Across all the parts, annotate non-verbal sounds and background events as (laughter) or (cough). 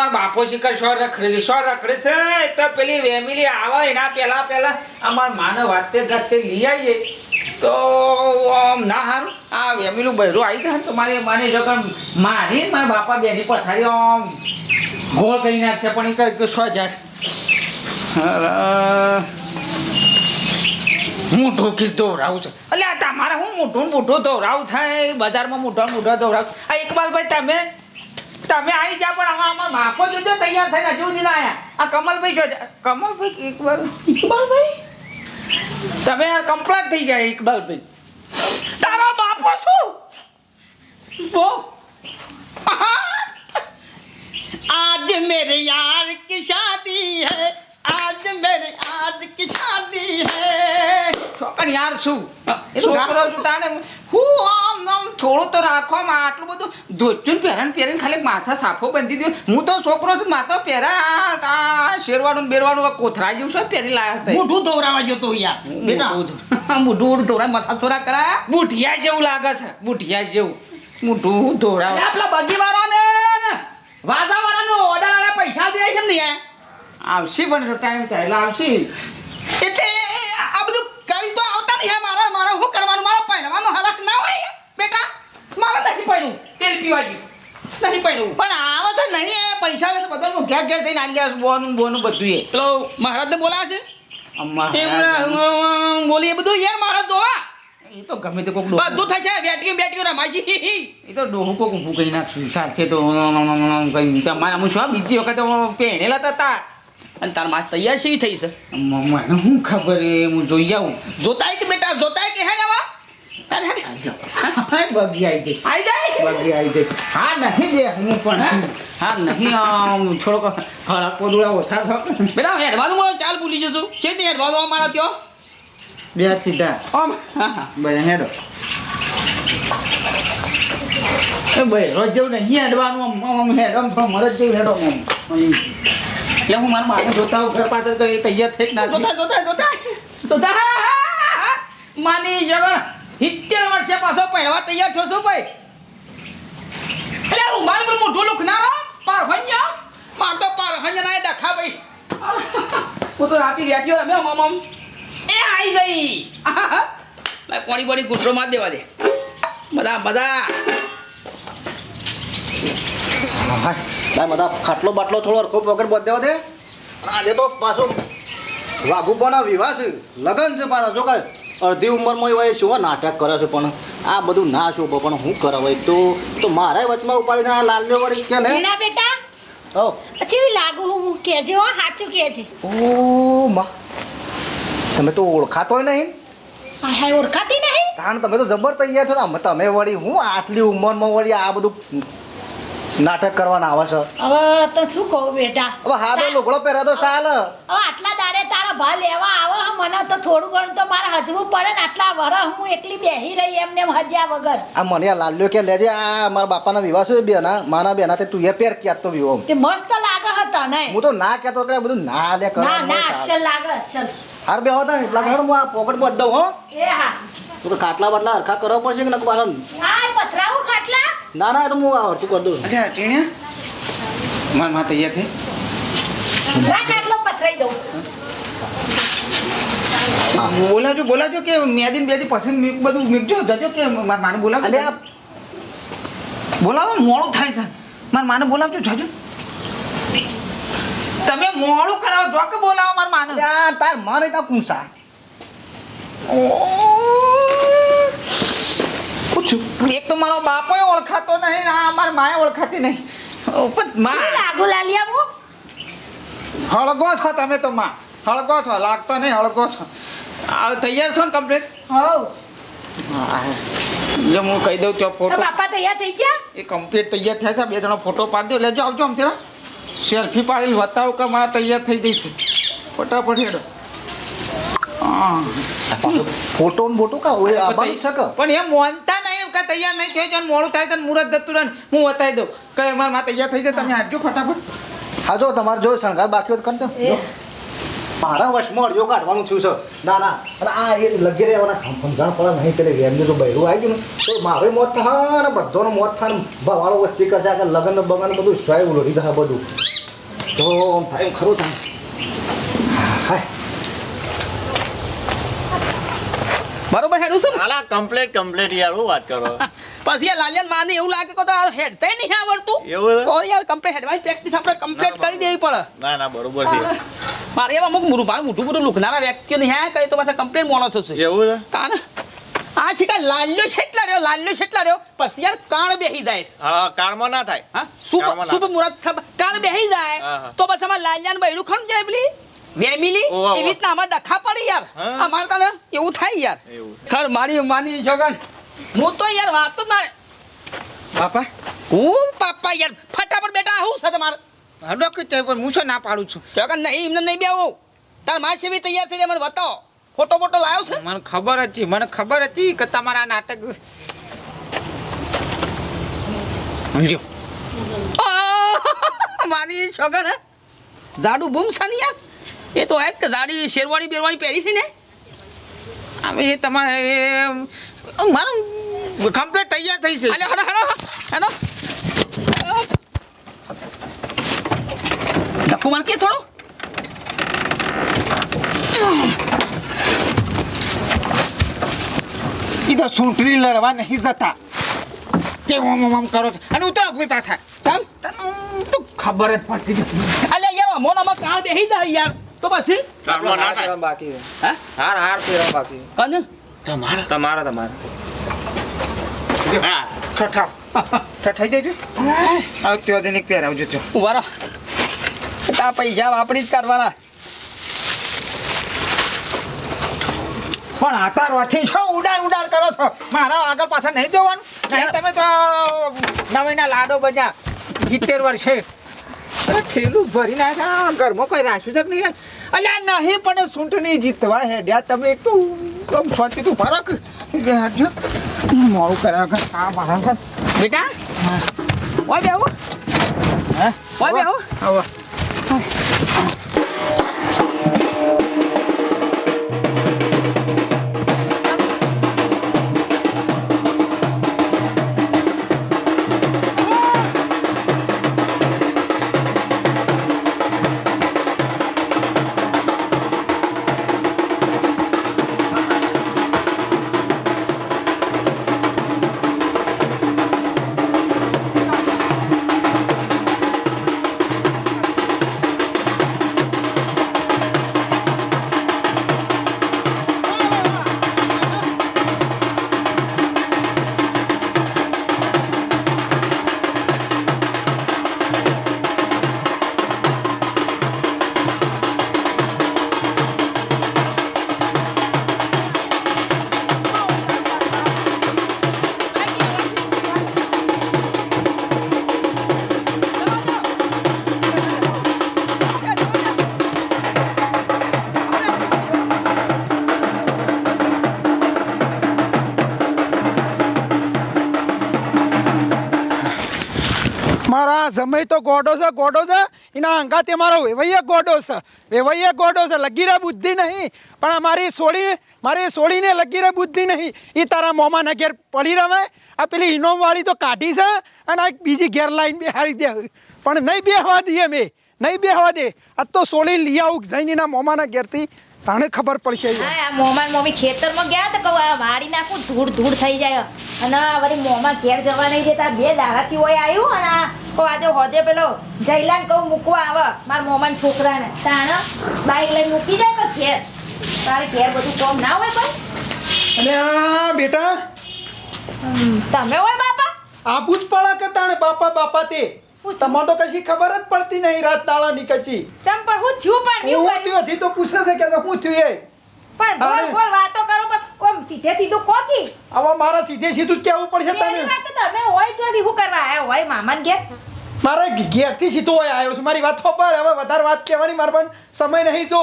મારા બાપો શિખર શો રખડે છે શો રખડે છે. તો પેલી વેમિલી આવે, એના પહેલાં પહેલાં અમાર માને વાતે ગાતે લઈ આવીએ. તો ના સારું આ વેમિલું બહેરું આવી જાય તો મારે માની કે મારી મારા બાપા બેની પથારી આમ ગોળ કરી નાખશે, પણ એ કઈ તો સો જશે. હું મોઢું કીસ દોરાવું છું. એટલે તમારે હું મોઢું મોઢું દોરાવું થાય? બજારમાં મોઢા મોઢા દોરાવું. આ ઇકબાલભાઈ, તમે તમે આવી જા પણ આમાં આમાં માખો જોજો તૈયાર થઈને હજુ સુધી આયા. આ કમલભાઈ જો કમલભાઈ ઇકબાલ ઇકબાલભાઈ? તમે યાર કમ્પ્લેટ થઈ ગયા ઇકબાલભાઈ. તારો બાપો શું? બો. આજ મેરે યાર કી શાદી હૈ. આજ મેરે આજ કી શાદી હે. છોકર યાર શું? છોકરો? છું તાને હું આમ આમ થોડું તો રાખવામાં આટલું બધું ધોચું પહેરણ પહેરીને ખાલી માથા સાફો બંધી દો હું તો છોકરો છું માથો પહેરા આ શેરવાડું બેરવાડું કોથરા જેવું છે પહેરી લાયા હતા? મોઢું ધોવરાવા જતો યાર બેટા. મોઢું ધોરા માથા થોડા કરા બુઢિયા જેવું લાગે છે બુઢિયા જેવું. મોઢું ધોવરાવા. આપણા બગીવાળાને વાઝાવાળાનો ઓર્ડર આવે પૈસા દે છે ને યાર. આવશે પણ ટાઈમ થાય એટલે આવશે. એટલે આ બધું તો આવતા નહીં હે મારા મારા શું કરવાનું? મારા પહેરવાનો હરખ ના હોય? બેટા મારા નહીં પડ્યું તેલ પીવા ગયું. નહીં પડ્યું પણ આવે છે નહીં પૈસા તો બધા હું ઘેર ઘેર થઈને આલ્યા બોનું બોનું બધું એ પેલો મહારાજને બોલાવે છે. અમ્મા એમ બોલી એ બધું? યાર મહારાજ જોવા એ તો ગમે તે કોક બધું બેટીઓ બેટીઓ રમાય છે. એ તો ડોહું કોક ઊભું કરી નાખશું ચાલશે તો કઈ તમારે શું બીજી વખત પહેણેલા તો હતા અને તાર માસ તૈયાર છે થઈ છે? મને શું ખબર એ? હું જોઈ આવું. જોતાય કે બેટા જોતાય કે હે ને આવા. બગી આવી ગઈ. બગી આવી ગઈ. હા નહીં બે હું પણ હા નહીં થોડોક હળક પોદુડા ઓછા બેટા હેડવાનું ચાલ ભૂલી જશું છે. તે હેડવાનું અમારા ત્યો? બે સીધા. આમ હા હા. બધા હેડો. એ ભાઈ રોજ જેવું નહીં હેડવાનું આમ આમ આમ હેડ આમ થોડો મરજ જેવું હેડો આમ આમ. એટલે હું મારા માને જોતા ઘર પાછળ તો તૈયાર થઈ ના જોતા જોતા જોતા. જોતા માની જગર સિત્તેર વર્ષે પાછો પહેરવા તૈયાર છો શું ભાઈ? એટલે રૂમાલ પર મોઢું લુખનારો પારહન્ય માર તો પારહન્ય ના ડખા ભાઈ. હું તો રાતી રેટ્યો રમે મમ એ આઈ ગઈ. પાણી પાણી ગુટરો માર દેવા દે. બધા બધા બધા ખાટલો બાટલો થોડો અરખો વગર બધે દેવા દે. આજે તો પાછો વાઘુપાના વિવાહ છે. લગ્ન છે પાછા જો કાંઈ અડધી ઉંમરમાં એવા શું નાટક કરે છે પણ આ બધું ના શોભો. પણ હું કરાવે તો તો મારે વચમાં ઉપાડીને આ લાલ વળી કે ને? ના બેટા ઓ. પછી લાગુ હું કેજે હો સાચું કેજે. ઓ માં. તમે તો ઓળખાતો નહીં. આ હાય ઓળખાતી નહીં? કારણ તમે તો જબર તૈયાર છો ને? તમે વળી હું આટલી ઉંમરમાં વળી આ બધું નાટક કરવાના આવે છે? હવે તો શું કહું બેટા? હવે હાથો લુગડો પહેરે તો ચાલે. હવે આટલા દાડે તારા ભા લેવા આવે મને તો થોડું ઘણું તો મારે હજવું પડે ને આટલા વરસ હું એકલી બેહી રહી એમને એમ હજ્યા વગર. આ મને આ લાલ્યો કે લેજે આ મારા બાપાના વિવાહ છે બેના માના બેના તે તું એ પેર ક્યાં તો વિવાહ તે મસ્ત લાગે હતા ને. હું તો ના કહેતો કે બધું ના લે ના ના હોય અસલ લાગે અસલ. હાર બે હોતા એટલા ઘણ હું આ પોકેટમાં દઉં હો. એ હા. તું તો કાટલા બાટલા હરખા કરવા પડશે કે ના પાછો? ના પથરાવું કાટલા ના ના તો હું આ હરખું કરી દઉં. અચ્છા ટીણ્યા મારમાં તૈયાર થઈ આ કાટલો પથરાઈ દઉં. બોલાવજો બોલાવજો કે મેદીન બેદી પસંદ બધું મીકજો જજો કે મારા માને બોલાવજો. અલે બોલાવો મોડું થાય છે. મારે માને બોલાવજો જજો. તમે મોડું કરાવો જો કે બોલાવો માર માને. યાર તાર મારે તો કુંસા એક તો મારો બાપો ઓળખાતો નહીં આ મારી માએ ઓળખાતી નહીં. પણ માં. લાગુ લાલિયા હું હળગો છો તમે તો માં. હળગો છો લાગતો નહીં હળગો છો. આ તૈયાર છો ને કમ્પ્લીટ? હોવ. જો હું કહી દઉં ત્યાં ફોટો. બાપા તૈયાર થઈ ગયા? એ કમ્પ્લીટ તૈયાર થયા છે બે જણો ફોટો પાડી દો. લેજો આવજો આમ તેરા સેલ્ફી પાડી બતાવો કે મારે તૈયાર થઈ જઈશ. ફટાફટ હેડો. ફોટો ને બોટો કા? ઓય આબાનું છે કે? પણ એ મોનતા નહીં કે તૈયાર નહીં થયો જો મોડું થાય તો મુરત જતું રહે હું બતાવી દઉં. કે અમારે માં તૈયાર થઈ જાય તમે આજો ફટાફટ. હા જો તમારે જો શણગાર બાકી હોય તો કરજો. મારા વશમાં અડિયો કાઢવાનું થયું છે. ના ના અને આ એ લગી રહેવાના સમજણ પડે નહીં પેલે વેરનું જો બહેરું આવી ગયું ને તો મારું મોત થાય ને બધાનું મોત થાય ને ભવાળો વચ્ચે કરતા કે લગ્ન બગન બધું સ્વાય ઉલોડી જાય બધું. તો આમ થાય એમ ખરું થાય. બરોબર હેડું છું? હાલા કમ્પ્લેટ કમ્પ્લેટ યાર હું વાત કરો? (laughs) પછી આ લાલિયન માને એવું લાગે કે તો આ હેડતે નહીં આવડતું. એવું? તો યાર કમ્પ્લીટ હેડવાની પ્રેક્ટિસ આપણે કમ્પ્લીટ કરી દેવી પડે. ના ના બરોબર છે. (laughs) મારે એવા અમુક મારું મોટું મોટું લુકનારા વ્યક્તિઓ નહીં હે કઈ તો પાછા કમ્પ્લેન માણસ છે એવું છે? તાને? આ છે કે લાલ્યો છેટલા રહ્યો લાલ્યો છેટલા રહ્યો? પછી યાર કાળ બેહી જાય. હા કાળમાં ના થાય. હા શુભ શુભ મુહૂર્ત સબ કાળ બેહી જાય. તો બસ અમાર લાલ્યાન બૈરું ખમ જાય પેલી? વેમિલી. એવી રીતના અમાર ડખા પડી યાર. અમારે અમાર તને એવું થાય યાર. ખર મારી માની જોગન. હું તો યાર વાત તો મારે. બાપા? હું પાપા યાર ફટાફટ બેટા હું છે તમારે? હડો કે તે પણ હું શું ના પાડું છું. છોકન નહીં એમને નહીં બેવું તારમાં સેવી તૈયાર થઈ જાય મને બતાવો. ફોટો ફોટો લાવ્યો છે? મને ખબર હતી મને ખબર હતી કે તમારા નાટક સમજો. મારી છોકન હે? જાડુ બૂમ છે ને યાર? એ તો આજ કે જાડી શેરવાણી બેરવાણી પહેરી છે ને? એ તમારે મારું કમ્પ્લીટ તૈયાર થઈ છે. હડો માર કે થોડો. એ તો સૂંટણી લડવા નહીં જતા તે ઓમ ઓમ કરો છો? અને ઉતરો કોઈ પાછા ચાલ. તને તો ખબર જ પડતી નથી. અલે યાર અમો નમક કાળ બેહી જાય યાર. તો પછી? કાળમાં ના થાય બાકી હે? હાર હાર પહેરવા બાકી કને? તમારા. તમારા તમારા. હા. ઠઠા. (laughs) ઠઠાઈ દેજો. આવ ત્યો દિન એક પહેરાવજો ત્યો ઊભા તા પૈસા વાપરી જ કરવાના. પણ આતારવાથી છો ઉડાડ ઉડાડ કરો છો. મારા આગળ પાછળ નહીં જોવાનું? નહીં તમે તો નવીના લાડો બન્યા. સિત્તેર વર્ષે. છેલ્લું ઠેલું ભરી નાખ્યા ઘરમાં કોઈ રાખ્યું છે નહીં? અલ્યા નહીં પણ ચૂંટણી જીતવા હેડ્યા. તમે એક તો આમ સ્વાતી તું ફરક મોડું કર્યા વગર આ મારા બેટા? ઓય બેહું. હે? ઓય બેહું. આવો. સમય તો ગોડો છે ગોડો છે. એના અંગાતે મારો વેવૈયા ગોડો છે. વેવૈયા ગોડો છે. લગી રે બુદ્ધિ નહીં. પણ મારી સોળી, મારી સોળીને લગી રે બુદ્ધિ નહીં. એ તારા મોંમાં ઘેર પડી રમે આ પેલી ઇનોમ વાળી તો કાઢી છે અને આ બીજી ઘેર લાઈન બેહાડી દે. પણ નહીં બેહવા દઈએ મેં. નહીં બેહવા દે. આ તો સોળી લઈ આવું જઈને એના મોંમાના ઘેરથી તાણે ખબર પડશે હા આ મોમાં ખેતરમાં ગયા તો કહું મારી નાખું ધૂળ ધૂળ થઈ જાય. અને વળી મોમાં ઘેર જવા નહીં જતા બે દાડાથી હોય આવ્યું અને કહું આજે હોદે પેલો જયલાને કહું મૂકવા આવે મારા મોમાં છોકરાને. તાણે બાઈક લઈને મૂકી જાય કે ઘેર. તારે ઘેર બધું કોમ ના હોય પણ. અને બેટા. તમે હોય બાપા? આપું જ પડા કે તાણે બાપા બાપા તે તમને તો કશી ખબર જ પડતી નહીં રાત દાડા ની કશી. ચમ પણ હું થયું પણ? હું હું થયું હજી તો પૂછે છે કે હું થયું એ. પણ ગોળ. ગોળ વાતો કરો પણ કોમ સીધે સીધું કોકી? હવે મારા સીધે સીધું કેવું પડશે તમે વાત તો તમે હોય ચોથી શું કરવા આયા હોય મામાને ઘેર? મારે ઘેરથી સીધો હોય આવ્યો છું. મારી વાત ખબર હવે વધારે વાત કહેવાની મારે પણ સમય નહીં જો.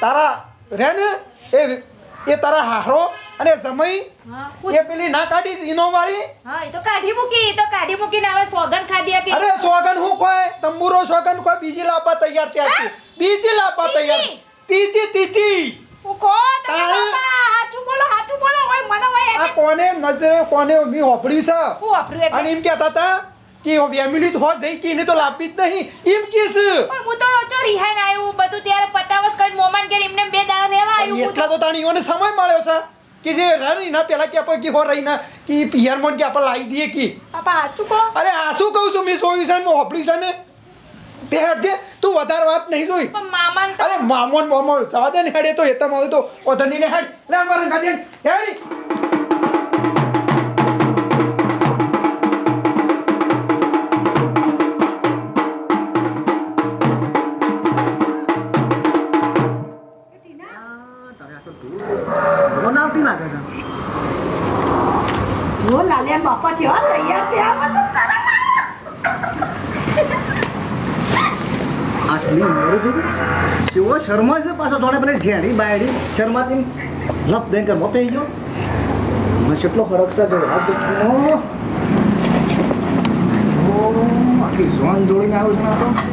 તારા રે ને એ એ તારા હારો અને સમય હા એ પેલી ના કાઢી ઇનો વાળી? હા એ તો કાઢી મૂકી એ તો કાઢી મૂકીને હવે સોગન ખાધી હતી. અરે સોગન હું કોઈ? તંબુરો સોગન કોઈ? બીજી લાવવા તૈયાર ત્યાં છે. બીજી લાપા તૈયાર. તીજી તીજી હું કો તમે હાચું બોલો હાચું બોલો ઓય મને ઓય આ કોને નજરે કોને મી હોપડ્યું છે? હું વાપર્યું અને એમ કહેતા હતા કે ફેમિલી તો હોત જઈ કે એને તો લાપી જ નહીં. એમ કીસ પણ હું તો જો રિહાઈન આવ્યું બધું ત્યારે પટાવસ કરી મોમાન ઘેર એમને બે દાડા રહેવા આવ્યું હું એટલા તો તાણી ઓને સમય મળ્યો છે. કે જે રહી ના પેલા કે આપણે કે હો રહી ના કે પિયર મોન કે આપણે લાવી દઈએ કે. બાપા હાચું કહો? અરે આ શું કહું છું? મેં જોયું છે ને હોપડ્યું છે ને. તે હેડજે તું વધારે વાત નહીં જોઈ. મામાન તો અરે મામોન મામોન જવા દે ને હેડે તો એતમ આવે તો ઓધરની ને હેડ. લે અમારે ગાડી હેડી. શર્મા છે પાછો થોડે પેલી ઝેડી બાયડી, શર્માથી લપ બેંકરમાં પઈ ગયો. મને કેટલો ફરક છે આખી ઝોન જોડીને આવ્યો છે તો.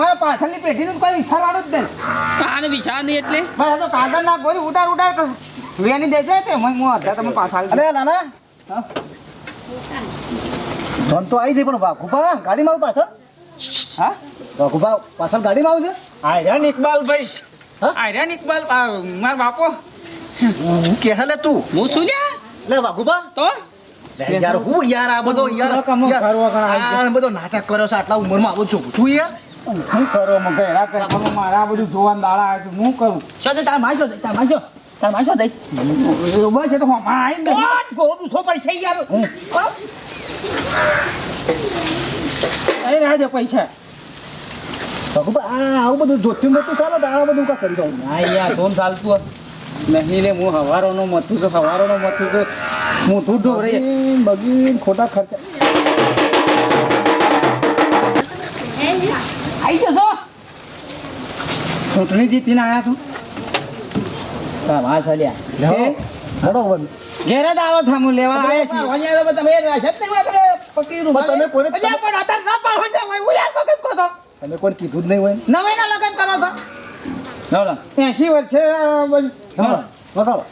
નાખો એટલે બધા મારા પાછળની પેઢીનું કોઈ વિચારવાનું જ નહીં. આને વિચાર નહીં એટલે? આ તો કાગળ ના ગોળી ઉડાડ ઉડાડ વેની દેજો તે હું હું અડધા તમે પાછળ અરે નાના. ધન તો આવી જઈ પણ વાઘુબા ગાડીમાં આવું પાછળ. હા? વાઘુબા પાછળ ગાડીમાં આવશે આર્યન ઇકબાલ ભાઈ. હા? આર્યન ઇકબાલ મારા બાપો. હું કે હાલે તું? હું શું લ્યા? લે વાઘુબા તો? યાર હું યાર આ બધો યાર કમો યાર, કરવા ગણા આ બધો નાટક કર્યો છે આટલા ઉંમરમાં આવો છું. તું યાર? શું કરો મને ભેરા કરવા મારા આ બધું જોવાનું દાડા આવે હું કરું? છો તો તાર માજો તાર માજો તાર માજો દઈ બસ છે તો હમણાં આવીને ને. ગોળું સો પર છે યાર અહીં રહેવા દે પૈસા. આવું બધું જોતું મોતું ચાલો આ બધું કા કરી દઉં. ના યાર કોણ ચાલતું નહીં લે હું હવારોનો મથું તો હવારોનો મથું હું તું ઢોરે બગીન ખોટા ખર્ચા. ચૂંટણી જીતીને આવ્યા તું લેવો બરોબર ઘેરે જ આવો થામું લેવા છીએ. તમે રાશત નહીં આપણે પકડી પણ તમે કોઈને અલ્યા, પણ અત્યારે ના હું યાર કહો તો. તમે કીધું જ નહીં હોય નવાઈના લગ્ન કરો છો. લાવ એસી વર્ષે. બતાવો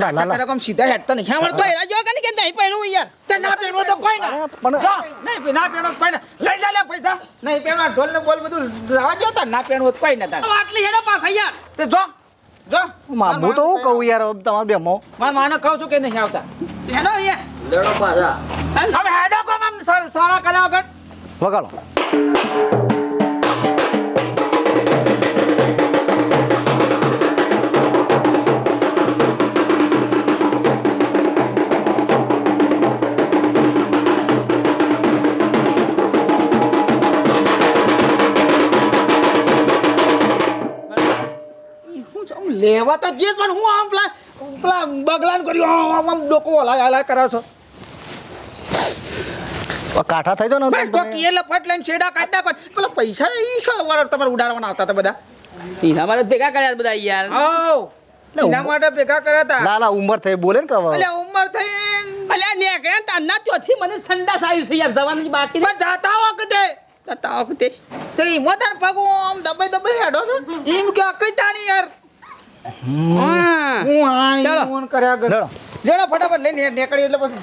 ના, ના. તારે કોમ સીધા હેડતા નહીં આવડતું? તો એરા જો કે કે નહીં પહેરું યાર તે ના પહેરવો તો કોઈ ના. જો, નહીં, ના તો કોઈ ના. લઈ જા લે પૈસા. નહીં પહેરવા, ઢોલ ને બોલ બધું લાવવા દ્યો તાર. ના તો કોઈ ના તાર. આટલી હેડો પાછા યાર તે જો, જો મામું તો હું કહું યાર તમારા બેમો મારા માને કહું છું કે નહીં આવતા હેડો અહીંયા લેડો પાછા. હવે હેડો કોમ આમ સા- સારા કર્યા વગર વગાડો લેવા તો જે પણ હું આમ પેલા પેલા બગલાન કર્યું આમ આમ ડોકો હલાય હલાય કરાવ છો. કાઠા થઈ દો ને ભાઈ તો કી લપટ લઈને છેડા કાઢ નાખો. પેલા પૈસા ઈ છો વાર તમારે ઉડાડવાના આવતા હતા બધા? એના માટે ભેગા કર્યા બધા યાર. આવ એના માટે ભેગા કર્યા હતા. ના ના ઉંમર થઈ બોલે ને કવા. એટલે ઉંમર થઈ. અલ્યા ને કે તાના ચોથી મને સંડાસ આવ્યું છે યાર જવાની બાકી પણ જાતા વખતે જતા વખતે? તો ઈમો તાર પગો આમ દબાઈ દબાઈ હેડો છો. ઈમ કે કઈ તાણી યાર? હા હું આ ચાલો. ઈમોન કર્યા કર લેડો. લેડો ફટાફટ લઈને નીકળી એટલે પછી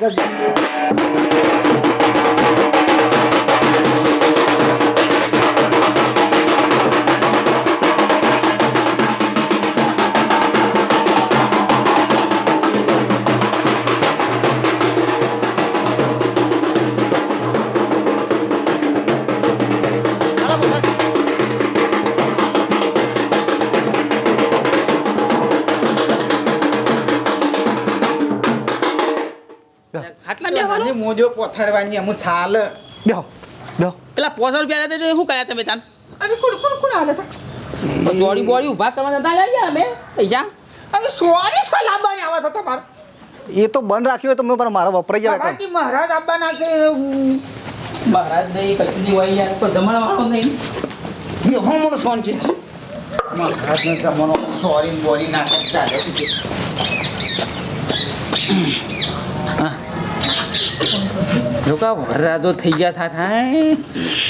મોજો પોથરવાની અમુ સાલ. બેહો બેહો. પેલા પોસો રૂપિયા હતા તે શું કર્યા તમે તાન? અને કુડ કુડ કુડ હાલે તા? જોડી બોડી ઊભા કરવા જતા લઈ ગયા અમે પૈસા? હવે સોરી સો લાંબાણી આવા છો તમારે. એ તો બંધ રાખ્યો તમે મેં પણ મારા વપરાઈ ગયા કે મહારાજ આવવાના છે. મહારાજ નહીં કશું નહીં હોય યાર તો જમણ વાળો નહીં. હું મને સોન છે. મહારાજને જમવાનો સોરી બોરી નાટક ચાલે છે. જોકા વરરાજો થઈ ગયા થા થાય.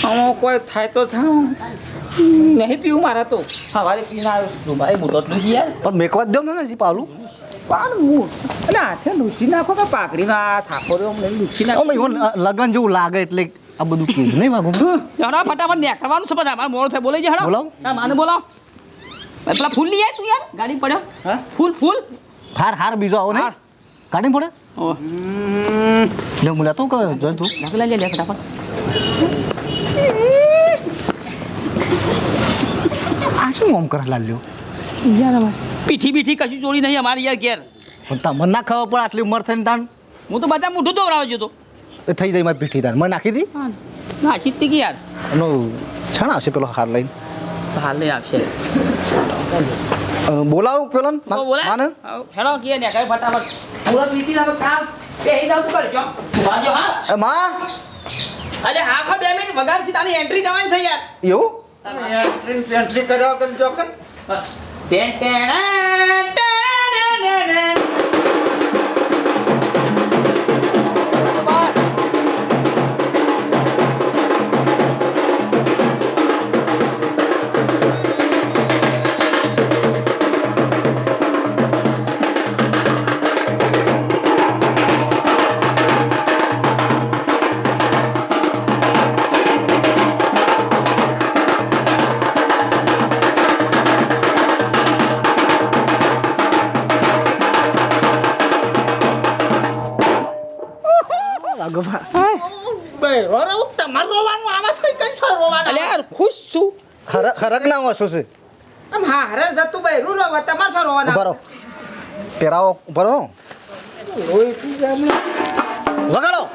આમાં કોઈ થાય તો થાઉં નહીં પીવું મારા તો. સવારે પીને આવ્યો ભાઈ એટલું છે યાર. પણ મેકવા જ દો ને હજી પાલું પાલ મૂળ એટલે હાથે લૂસી નાખો કે પાકડીમાં અમને લૂસી નાખો. લગન જેવું લાગે એટલે આ બધું કીધું નહીં વાગું હડા ફટાફટ નીકળવાનું છે બધા. મારે મોડો થાય બોલાઈ જાય હડો. બોલાવો. હા માને બોલાવો. એટલા ફૂલ લઈ આય તું યાર ગાડી પડ્યો હા? ફૂલ ફૂલ. હાર હાર બીજો આવો ને કાઢી પડે? લે મુલા તું કહે જો તું લઈ લે લે ફટાફટ આ શું ઓમ કર લાલ્યો યાર પીઠી બીઠી કશું ચોરી નહીં અમારી યાર ઘેર પણ તમને ના ખબર પડે આટલી ઉંમર થઈને તાન હું તો બધા મોઢું દોરાવ જતો એ થઈ જાય મારી પીઠી તાન મને નાખી દી હા ના શીખતી કે યાર એનો છણ આવશે પેલો હાર લઈને હાલ અ, બોલાવું પેલો ને? તો બોલા. માને? હેડો કે ને કઈ ફટાફટ. મુરત નીતિ ના કામ. બે હી જાવ તું કરજો વાજો હા? એ માં? અરે આખો બે મિનિટ વગાડ સી તારી એન્ટ્રી કરવાની છે યાર. એવું? એન્ટ્રી એન્ટ્રી કર્યા વગર જો કર ટેન ટેણ ટેણ હરક હરક ના ઓછો છે? આમ હારે જતું ભાઈ રૂ રોવા તમારે છો રોવાનું? તું જામ વગાડો.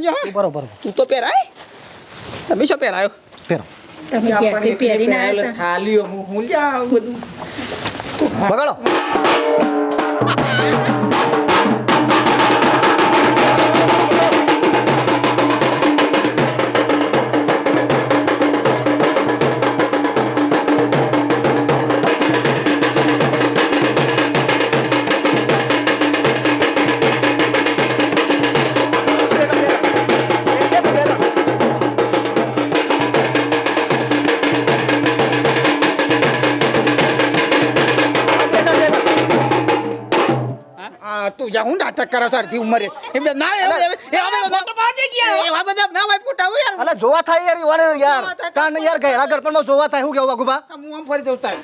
પાજો હા. રહો તું તો પહેરાય. તમે શું પહેરાયો. પહેરો. તમે ક્યાંથી પહેરીને આવ્યો ખાલી હું હું લ્યા બધું. વગાડો નાટક કરો અડધી ઉંમરે. એમ ના એવું બધા ના હોય ફોટા હોય યાર અલે જોવા થાય યાર ઈવાને યાર. કાન યાર ગયડા ગરપણમાં જોવા થાય હું કેવું વાઘુબા હું આમ ફરી જઉં તારે.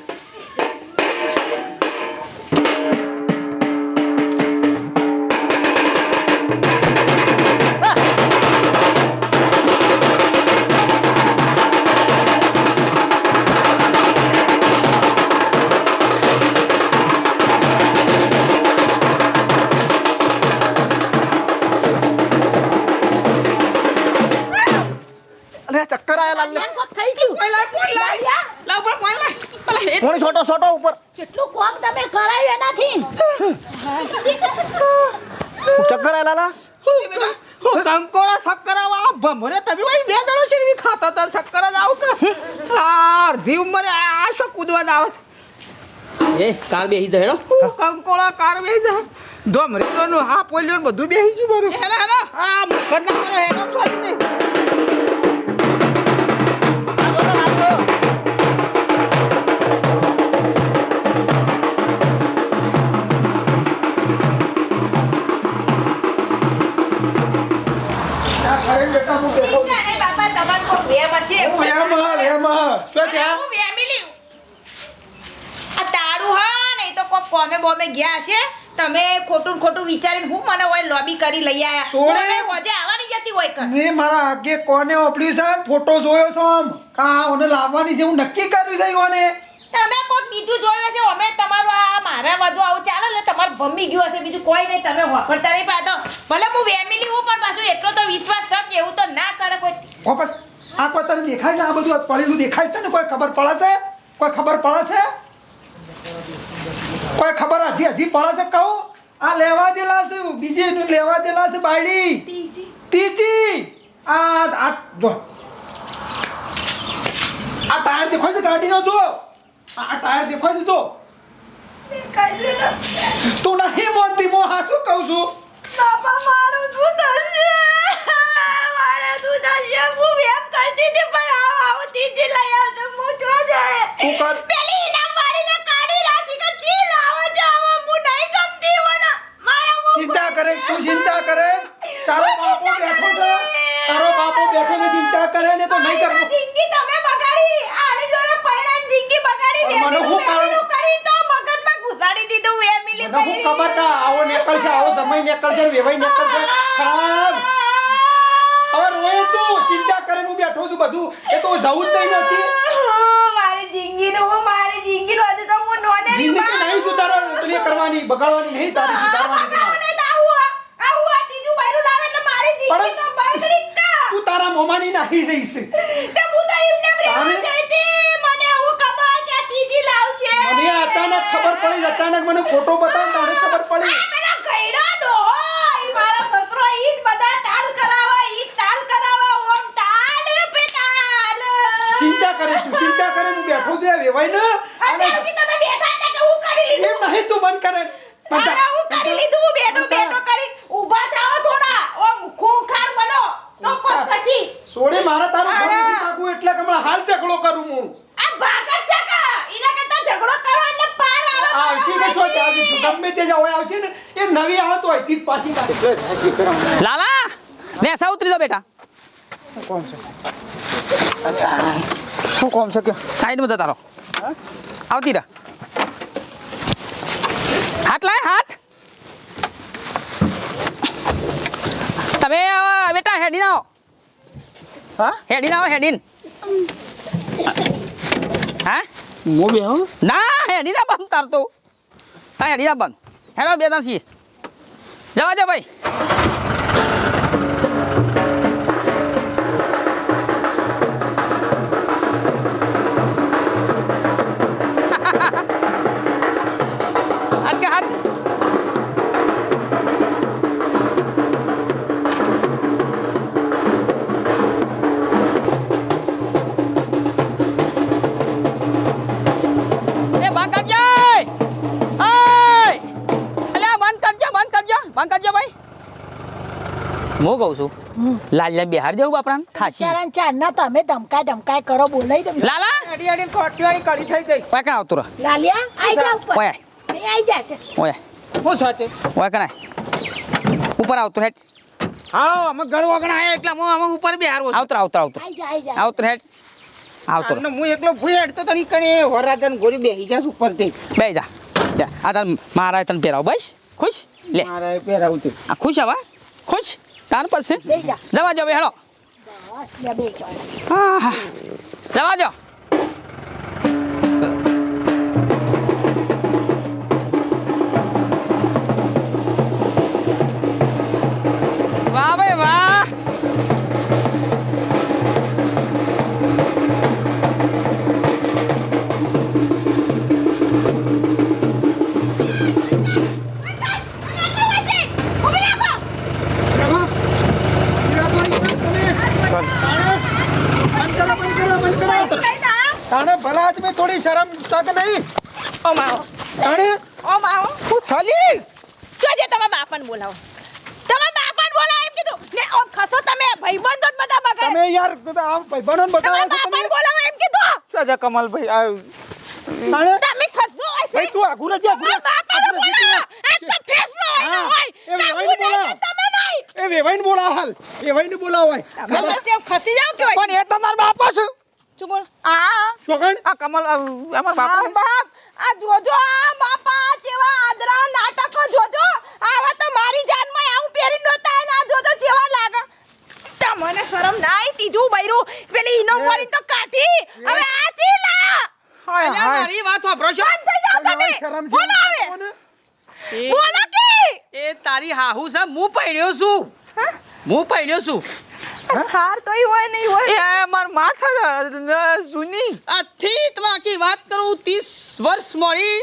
છોટો છોટો ઉપર. જેટલું કામ તમે કરાયું એનાથી. ચક્કર આ લાલા? કંકોડા શક્કર આવા ભમરે તમે ભાઈ બે જણો છે એવી ખાતા હતા? શક્કર જ આવું કે? આ અડધી ઉંમરે આ શું કૂદવાના આવે એ કાર બેહી જાય કંકોડા કાર બેહી જાય ધોમરેલો હા પોલ્યો બધું બેહી ગયું મારું. Hello hello. આ મુખર ના કરે હેડો છોડી દે. શું હું વેમી આ તારું હા નહીં તો કોક કોમે બોમે ગયા છે તમે ખોટું ખોટું વિચારીને હું મને હોય લોબી કરી લઈ આયા. મને હોજે આવવાની જતી હોય કર મેં મારા આગે કોને ઓપડ્યું છે? ફોટો જોયો છો આમ? કા ઓને લાવવાની છે? હું નક્કી કર્યું છે ઓને તમે કોઈ બીજું જોયું છે અમે તમારું આ મારા બધું આવું ચાલે એટલે તમારે ભમી ગયું હશે. બીજું કોઈ નહીં તમે વાપરતા નહીં પાતો ભલે હું ફેમિલી હું પણ પાછું એટલો તો વિશ્વાસ છે કે એવું તો ના કરે કોઈ. આ કોઈ તને દેખાય છે? આ બધું પડેલું દેખાય છે ને કોઈ ખબર પડે છે? કોઈ ખબર પડે છે? કોઈ ખબર હજી હજી પડે છે કહું? આ લેવા દેલા છે બીજી લેવા દેલા છે બાયડી? ત્રીજી. આ આ જો. આ ટાયર દેખાય છે ગાડીનો? જો. આ આ ટાયર દેખાય છે જો. તું નહીં મોતી મો હા શું કહું છું. બાપા મારું શું થશે? શું થશે હું વેમ કરતી હતી પણ આવ આવું ત્રીજી લઈ આવતો હું જો જાય તું કર પેલી ઇનામ વાળીને કાઢી રાખી કે ચી લાવો હવે? હું નહીં ગમતી મને મારા હું ચિંતા કરે તું ચિંતા કરે. તારો બાપો બેઠો છે. તારો બાપો બેઠો છે ચિંતા કરે ને તો નહીં કરવું. જિંદગી તમે બગાડી. આની જોડે પૈણાની જિંદગી બગાડી પણ મને શું કારણ? કરી? તો મગજમાં ઘુસાડી દીધું મને હું ખબર કા આવો નેકળ છે આવો સમય નેકળ છે વેવાઈ નેકળ છે ખરાબ. તું ચિંતા કરે હું બેઠો છું બધું. એ તો જવું જ નહીં નથી. મારી જિંદગીનું મારી જિંદગીનું આજે તો હું નોને જિંદગી નહીં સુધારો એટલે કરવાની બગાડવાની નહીં તારી સુધારવાની તું તારા મોમાની નાખી જઈશ. મને અચાનક ખબર પડી અચાનક મને ફોટો બતાવ તારે ખબર પડી. કરે તું ચિંતા કરે હું બેઠો છું એ વેવાઈ ને? અને એમ નહીં તું બંધ કરે. અરે હું કરી લીધું બેઠો બેઠો કરી ઊભા થાઓ થોડા. ઓમ ખૂંખાર બનો. તો કોક થશી સોડે મારા તારો ઘર અરે. એટલે કે હમણાં હાલ ઝઘડો કરું હું. આ ભાગત છે કા એના કરતા ઝઘડો કરો એટલે પાર આવે આવશે કે છો. ત્યાં ગમે તે જાવ આવશે ને. એ નવી આવે તો અહીંથી જ પાછી કાઢી લાલા બેસા ઉતરી દો બેટા. શું કોમ છે કે? સાઈડમાં જતા રહો આવતી રહા હાથ લાય હાથ. તમે બેટા હેડી ના હા? હેડી ના હેડીન. હા? મો બે હો? ના હેડી ના બંધ તારતો હા હેડી ના બંધ. હેડો બે ત્રણ જવા દે ભાઈ. કહું છું. લાલ્યા બિહાર જેવું બાપરાને? થાશી ચારણ ના તમે ધમકાય ધમકાય કરો બોલાઈ દમ લાલા? અડી અડી કોટીઓની કડી થઈ ગઈ પાકા આવતો રહે લાલિયા આઈ જા ઉપર. ઓય નહીં આઈ જા છે. ઓય. હું સાચે? ઓય કનાય ઉપર આવતો હેડ. હા અમે ઘર વગણ આયા એટલે હું અમે ઉપર બિહાર આવતો આવતો આવતો આઈ જા આઈ જા. આવતો. હેડ. આવતો અને હું એકલો ભૂઈ હેડતો તની કણે વરાજન ગોરી બેહી જાસ ઉપર તે બે જા. જા આ તને મારા તન પહેરાવ બસ. ખુશ? લે. મારા પહેરાવું તે આ ખુશ આવા? ખુશ? તાર પછી. જવા જો હેલો. જવા જો શરમ શક નહીં? ઓ માવો અરે ઓ માવો હું સલી? જોજે તમે બાપાને બોલાવો. તમે બાપાને બોલાવો એમ કીધું. ને ઓ ખસો તમે ભાઈબંધો જ બધા બગાડ. તમે યાર આ ભાઈબંધો તમે બગાડો છો બાપાને બોલાવો એમ કીધું. સજા કમલભાઈ આ અરે તમે ખસો ભાઈ તું આગુર જ આગુર. બાપાને બોલાવો. આ તો ફેસલો હોય હોય. એ હોય બોલાવો. તમે નહીં. એ વેવાઈને બોલાવો હાલ. વેવાઈને બોલાવો હોય ખસી જાવ કે પણ એ તો બાપા છે બોલ આ? છોકણ આ કમલ અમારા બાપા બાપ. આ જોજો આ બાપા જેવા આદરા નાટકો જોજો. આવા તો મારી જાનમાં આવું પહેરી નહોતા ને જોજો જેવા લાગે. તમને શરમ ના આવી ત્રીજું બૈરું. પેલી ઈનો મોરી તો કાઢી. હવે આ ચીલા હાય અલ્યા, હાય. મારી વાત સાંભળો છો. બંધ થઈ જાઓ તમે. શરમ કોણ આવે જેવું? બોલો કે. એ તારી હાહુ છે. હું પહેર્યો છું. હું? પહેર્યો છું. હાર તોય હોય નહીં હોય. એ માર માથા જૂની. વાત કરું ત્રીસ વર્ષ મોડી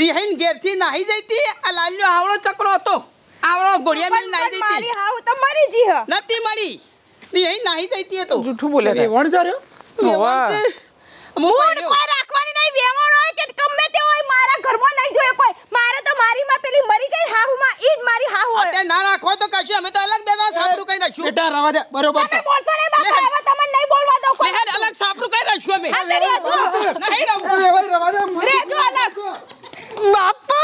રિહાઈન ઘેરથી નાહી જઈતી આ લાલ્યો આવડો ચકડો હતો. આવડો ઘોડિયા મેલ નાહી પણ મારી હાવ તો મરી જી હ. નથી મળી રિહાઈન નાહી જઈતી હતો જૂઠું બોલે એ વણ જા રહ્યો? હોવે. હું મૂળ પહેર્યો. કોઈ રાખવાની નહીં વેવણ હોય કે ગમે તે હોય મારા ઘરમાં નહીં જોઈએ કોઈ. મારે તો મારી માં પેલી મરી ગઈ હાહુમાં ઈ જ મારી હાહુ હોય. ના રાખો તો કશું અમે તો અલગ બે સાપરું કઈ નાખ્યું? બેટા રવા દે બરોબર છે. બોલશો ને બાપા હવે તમને નહીં બોલવા દો કોઈ લેહેડ અલગ સાપરું કઈ નાખ્યું અમે? હા, તે રહેજો. નહીં એ રહું. વેવાઈ રવા દે. મને રહેજો અલગ. બાપા!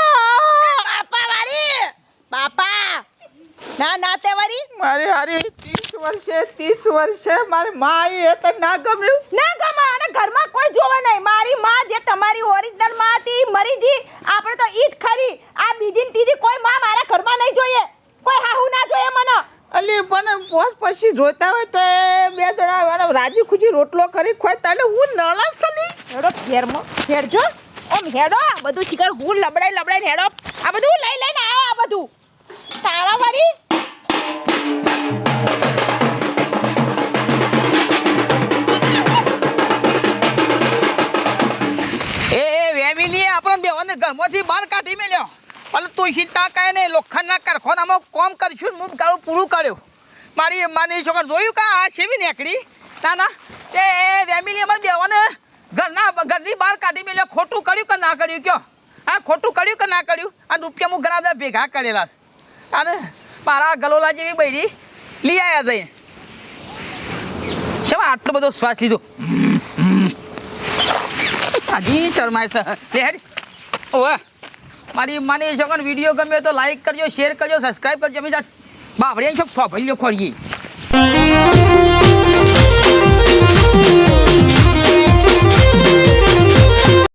બાપા વાળી બાપા. ના ના તે મારી હારી ત્રીસ વર્ષે ત્રીસ વર્ષે મારી માં એ તો ના ગમ્યું. ના ગમા અને ઘરમાં કોઈ જોવે નહીં. મારી માં જે તમારી ઓરિજિનલમાં હતી આપણે તો ઈ જ ખરી. આ બીજી ને ત્રીજી કોઈ માં મારા ઘરમાં નહીં જોઈએ. કોઈ હાહુ ના જોઈએ મને. અલી પણ બોસ પછી જોતા હોય તો એ બે જણા વાળા રાજી ખુશી રોટલો કરી ખોય તાલે હું નળા સલી હેડો ફેરમો ફેરજો. ઓમ હેડો આ બધું શિકાર હું લબડાઈ લબડાઈ હેડો. આ બધું લઈ લઈને આવ્યો આ બધું. તાળા વાળી? એ એ વેમિલી આપણને દેવાને ઘરમાંથી બહાર કાઢી મેલ્યો પણ તું ચિંતા કાંઈ નહીં, લોખંડના કારખાનામાં કોમ કરશું ને હું ગાળું પૂરું કર્યું. મારી મારી છોકરા જોયું કે આ સેવી નીકળી? ના ના એ વેમિલી અમારે દેવાને ઘરના, ઘરની બહાર કાઢી મેં ખોટું કર્યું કે ના કર્યું કયો? હા, ખોટું કર્યું કે ના કર્યું? આ રૂપિયા હું ઘણા બધા ભેગા કરેલા. અને મારા ગલોલા જેવી બૈરી લઈ આવ્યા જઈ શેમાં આટલો બધો શ્વાસ લીધો? હજી શરમાય સર. ઓવે. મારી માની છોકરા વીડિયો ગમે તો લાઈક કરજો શેર કરજો સબસ્ક્રાઈબ કરજો. બીજા બાપડે છોક થોભલ્યો ખોરીએ